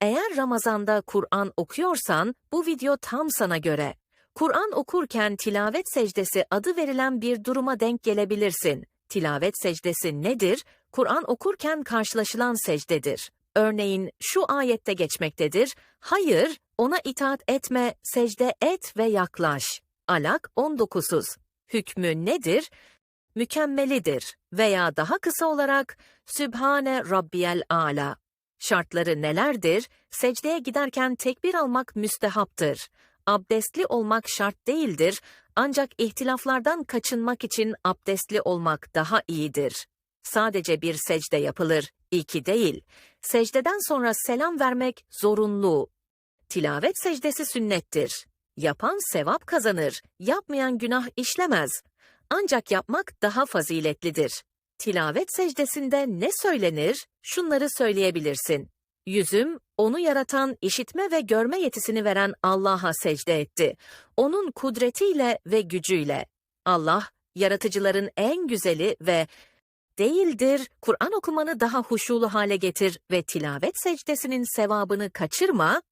Eğer Ramazan'da Kur'an okuyorsan bu video tam sana göre. Kur'an okurken tilavet secdesi adı verilen bir duruma denk gelebilirsin. Tilavet secdesi nedir? Kur'an okurken karşılaşılan secdedir. Örneğin şu ayette geçmektedir. Hayır, ona itaat etme, secde et ve yaklaş. Alak 19'suz. Hükmü nedir? Mükemmelidir veya daha kısa olarak Sübhane Rabbiyel Ala. Şartları nelerdir? Secdeye giderken tekbir almak müstehaptır. Abdestli olmak şart değildir ancak ihtilaflardan kaçınmak için abdestli olmak daha iyidir. Sadece bir secde yapılır, iki değil. Secdeden sonra selam vermek zorunlu. Tilavet secdesi sünnettir. Yapan sevap kazanır, yapmayan günah işlemez. Ancak yapmak daha faziletlidir. Tilavet secdesinde ne söylenir? Şunları söyleyebilirsin. Yüzüm, onu yaratan, işitme ve görme yetisini veren Allah'a secde etti. Onun kudretiyle ve gücüyle. Allah, yaratıcıların en güzeli ve değildir. Kur'an okumanı daha huşulu hale getir ve tilavet secdesinin sevabını kaçırma,